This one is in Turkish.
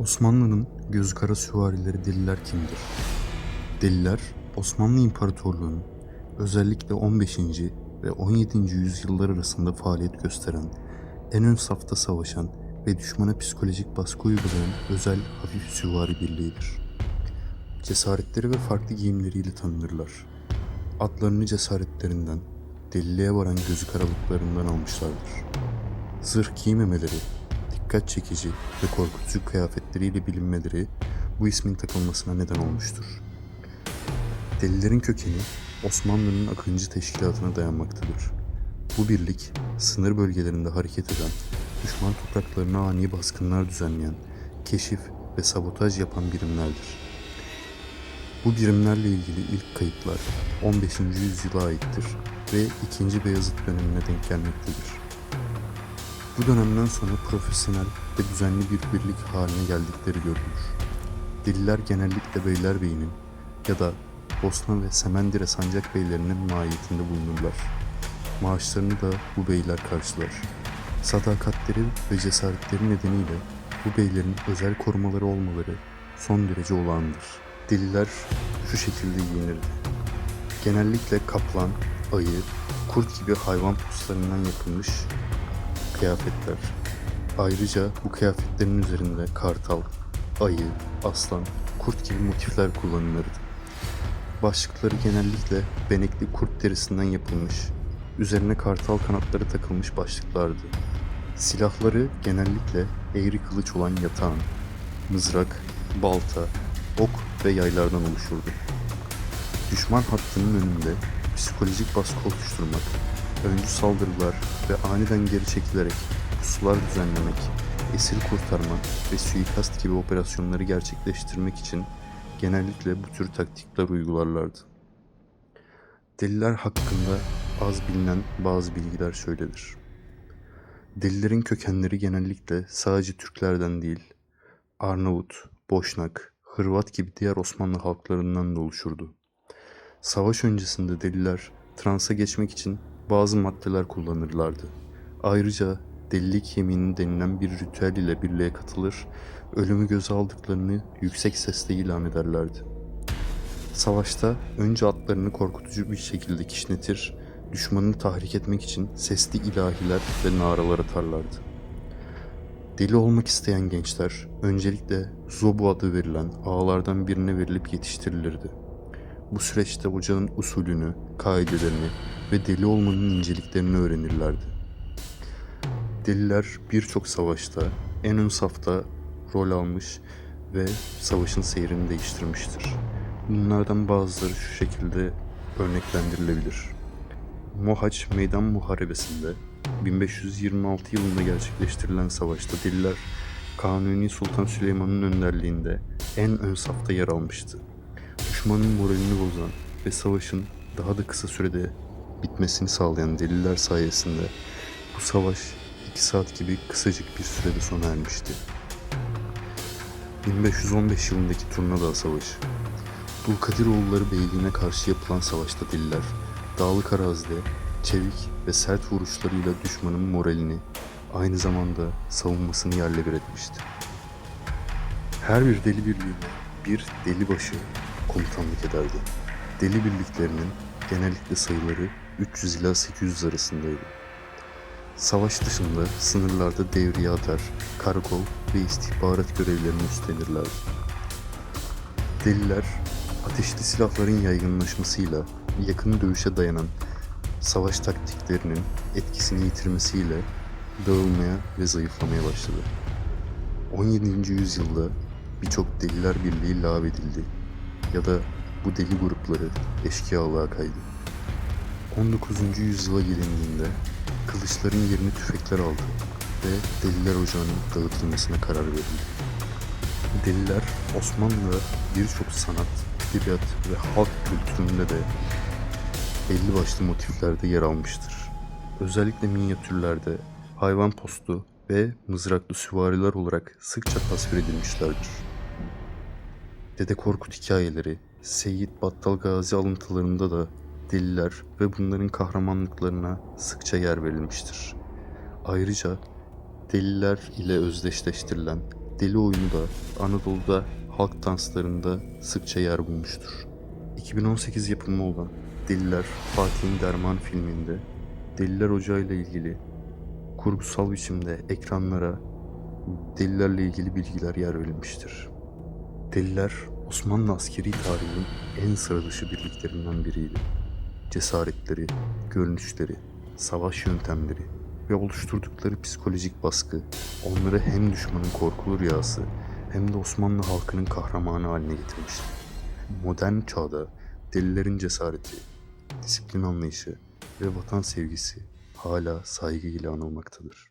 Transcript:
Osmanlı'nın gözü kara süvarileri deliler kimdir? Deliler, Osmanlı İmparatorluğu'nun özellikle 15. ve 17. yüzyıllar arasında faaliyet gösteren, en ön safta savaşan ve düşmana psikolojik baskı uygulayan özel hafif süvari birliğidir. Cesaretleri ve farklı giyimleriyle tanınırlar. Adlarını cesaretlerinden, deliliğe varan gözü karalıklarından almışlardır. Zırh giymemeleri, dikkat çekici ve korkutucu kıyafetleriyle bilinmeleri bu ismin takılmasına neden olmuştur. Delilerin kökeni Osmanlı'nın Akıncı Teşkilatı'na dayanmaktadır. Bu birlik sınır bölgelerinde hareket eden, düşman topraklarına ani baskınlar düzenleyen, keşif ve sabotaj yapan birimlerdir. Bu birimlerle ilgili ilk kayıtlar 15. yüzyıla aittir ve 2. Beyazıt dönemine denk gelmektedir. Bu dönemden sonra profesyonel ve düzenli bir birlik haline geldikleri görülür. Deliler genellikle Beylerbeyi'nin ya da Bosna ve Semendire sancak beylerinin mahiyetinde bulunurlar. Maaşlarını da bu beyler karşılar. Sadakatleri ve cesaretleri nedeniyle bu beylerin özel korumaları olmaları son derece olağandır. Deliler şu şekilde giyinirdi. Genellikle kaplan, ayı, kurt gibi hayvan puslarından yapılmış kıyafetler. Ayrıca bu kıyafetlerin üzerinde kartal, ayı, aslan, kurt gibi motifler kullanılırdı. Başlıkları genellikle benekli kurt derisinden yapılmış, üzerine kartal kanatları takılmış başlıklardı. Silahları genellikle eğri kılıç olan yatağın, mızrak, balta, ok ve yaylardan oluşurdu. Düşman hattının önünde psikolojik baskı oluşturmak, öncü saldırılar ve aniden geri çekilerek pusular düzenlemek, esir kurtarma ve suikast gibi operasyonları gerçekleştirmek için genellikle bu tür taktikler uygularlardı. Deliler hakkında az bilinen bazı bilgiler şöyledir. Delilerin kökenleri genellikle sadece Türklerden değil, Arnavut, Boşnak, Hırvat gibi diğer Osmanlı halklarından da oluşurdu. Savaş öncesinde deliler transa geçmek için bazı maddeler kullanırlardı. Ayrıca delilik yemini denilen bir ritüel ile birliğe katılır, ölümü göze aldıklarını yüksek sesle ilan ederlerdi. Savaşta önce atlarını korkutucu bir şekilde kişnetir, düşmanını tahrik etmek için sesli ilahiler ve naralar atarlardı. Deli olmak isteyen gençler öncelikle Zobu adı verilen ağalardan birine verilip yetiştirilirdi. Bu süreçte hocanın usulünü, kaidelerini ve deli olmanın inceliklerini öğrenirlerdi. Deliler birçok savaşta en ön safta rol almış ve savaşın seyrini değiştirmiştir. Bunlardan bazıları şu şekilde örneklendirilebilir. Mohaç Meydan Muharebesi'nde 1526 yılında gerçekleştirilen savaşta deliler Kanuni Sultan Süleyman'ın önderliğinde en ön safta yer almıştı. Düşmanın moralini bozan ve savaşın daha da kısa sürede bitmesini sağlayan deliler sayesinde bu savaş 2 saat gibi kısacık bir sürede sona ermişti. 1515 yılındaki Turnadağ Savaşı Dulkadiroğulları Beyliğine karşı yapılan savaşta deliler, dağlık arazide çevik ve sert vuruşlarıyla düşmanın moralini, aynı zamanda savunmasını yerle bir etmişti. Her bir deli birliğine bir deli başı komutanlık ederdi. Deli birliklerinin genellikle sayıları 300 ila 800 arasındaydı. Savaş dışında sınırlarda devriye atar, karakol ve istihbarat görevlerini üstlenirlerdi. Deliler, ateşli silahların yaygınlaşmasıyla yakın dövüşe dayanan savaş taktiklerinin etkisini yitirmesiyle dağılmaya ve zayıflamaya başladı. 17. yüzyılda birçok deliler birliği lağvedildi ya da bu deli grupları eşkıyalığa kaydı. 19. yüzyıla gelindiğinde kılıçların yerini tüfekler aldı ve Deliler Ocağı'nın dağıtılmasına karar verildi. Deliler Osmanlı'da birçok sanat, edebiyat ve halk kültüründe de belli başlı motiflerde yer almıştır. Özellikle minyatürlerde hayvan postu ve mızraklı süvariler olarak sıkça tasvir edilmişlerdir. Dede Korkut hikayeleri, Seyit Battal Gazi alıntılarında da deliler ve bunların kahramanlıklarına sıkça yer verilmiştir. Ayrıca deliler ile özdeşleştirilen deli oyunu da Anadolu'da halk danslarında sıkça yer bulmuştur. 2018 yapımı olan Deliler Fatih'in Derman filminde Deliler Ocağı ile ilgili kurgusal biçimde ekranlara delilerle ilgili bilgiler yer verilmiştir. Deliler Osmanlı askeri tarihinin en sıra dışı birliklerinden biriydi. Cesaretleri, görünüşleri, savaş yöntemleri ve oluşturdukları psikolojik baskı onları hem düşmanın korkulu rüyası hem de Osmanlı halkının kahramanı haline getirmişti. Modern çağda delilerin cesareti, disiplin anlayışı ve vatan sevgisi hala saygıyla anılmaktadır.